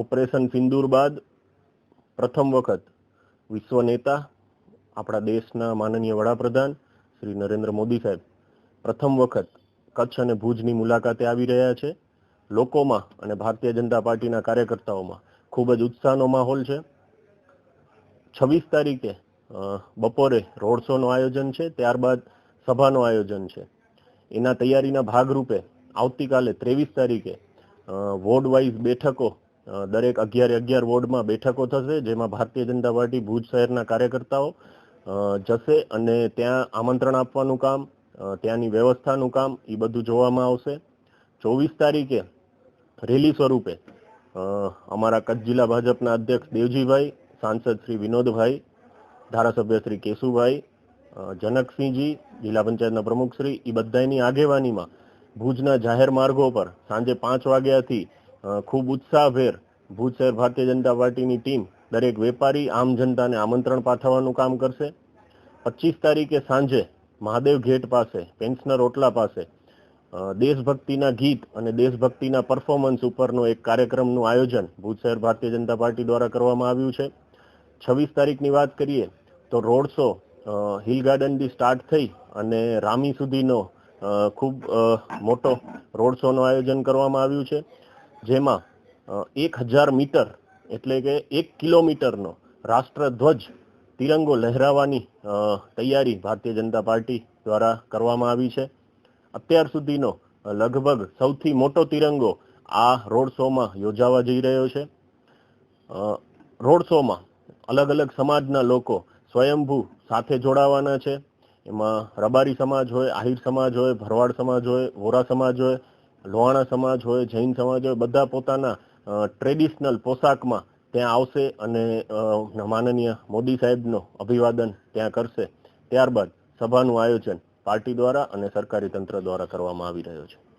Operation સિંદૂર બાદ પ્રથમ વખત વિશ્વ નેતા, આપણા દેશના માનનીય વડાપ્રધાન શ્રી નરેન્દ્ર મોદી સાહેબ પ્રથમ વખત કચ્છ અને ભુજની મુલાકાતે આવી રહ્યા છે. લોકોમાં અને ભારતીય જનતા પાર્ટીના કાર્યકર્તાઓમાં ખૂબ જ ઉત્સાહનો માહોલ છે. છવ્વીસ તારીખે બપોરે રોડ શોનું આયોજન છે, ત્યારબાદ સભાનું આયોજન છે. એના તૈયારીના ભાગરૂપે આવતીકાલે ત્રેવીસ તારીખે વોર્ડ વાઇઝ બેઠકો દરેક અગિયાર અગિયાર વોર્ડમાં બેઠકો થશે, જેમાં ભારતીય જનતા પાર્ટી ભુજ શહેરના કાર્યકર્તાઓ જશે અને ત્યાં આમંત્રણ આપવાનું કામ ત્યાંની વ્યવસ્થાનું કામ, એ બધું જોવામાં આવશે. ચોવીસ તારીખે રેલી સ્વરૂપે અમારા કચ્છ જિલ્લા ભાજપના અધ્યક્ષ દેવજીભાઈ, સાંસદ શ્રી વિનોદભાઈ, ધારાસભ્ય શ્રી કેશુભાઈ જનકસિંહજી, જિલ્લા પંચાયતના પ્રમુખશ્રી એ બધાની આગેવાનીમાં ભુજના જાહેર માર્ગો પર સાંજે પાંચ વાગ્યાથી ખૂબ ઉત્સાહભેર ભુજ શહેર ભારતીય જનતા પાર્ટીની ટીમ દરેક વેપારી, આમ જનતાને આમંત્રણ પાઠવવાનું કામ કરશે. પચીસ તારીખે સાંજે મહાદેવ ગેટ પાસે, પેન્શનર ઓટલા પાસે દેશભક્તિના ગીત અને દેશભક્તિના પરફોર્મન્સ ઉપરનો એક કાર્યક્રમનું આયોજન ભુજ શહેર ભારતીય જનતા પાર્ટી દ્વારા કરવામાં આવ્યું છે. છવ્વીસ તારીખની વાત કરીએ તો રોડ શો હિલ ગાર્ડનથી સ્ટાર્ટ થઈ અને રામી સુધીનો ખૂબ મોટો રોડ શોનું આયોજન કરવામાં આવ્યું છે. જેમાં એક હજાર મીટર એટલે કે એક કિલોમીટરનો રાષ્ટ્રધ્વજ તિરંગો લહેરાવાની તૈયારી ભારતીય જનતા પાર્ટી દ્વારા કરવામાં આવી છે. અત્યાર સુધીનો લગભગ સૌથી મોટો તિરંગો આ રોડ શોમાં યોજાવા જઈ રહ્યો છે. રોડ શોમાં અલગ અલગ સમાજના લોકો સ્વયંભૂ સાથે જોડાવાના છે. એમાં રબારી સમાજ હોય, આહિર સમાજ હોય, ભરવાડ સમાજ હોય, વોરા સમાજ હોય લોહાણા સમાજ હોય, જૈન સમાજ હોય, બધા પોતાના ટ્રેડિશનલ પોશાકમાં ત્યાં આવશે અને માનનીય મોદી સાહેબનો અભિવાદન ત્યાં કરશે. ત્યારબાદ સભાનું આયોજન પાર્ટી દ્વારા અને સરકારી તંત્ર દ્વારા કરવામાં આવી રહ્યો છે.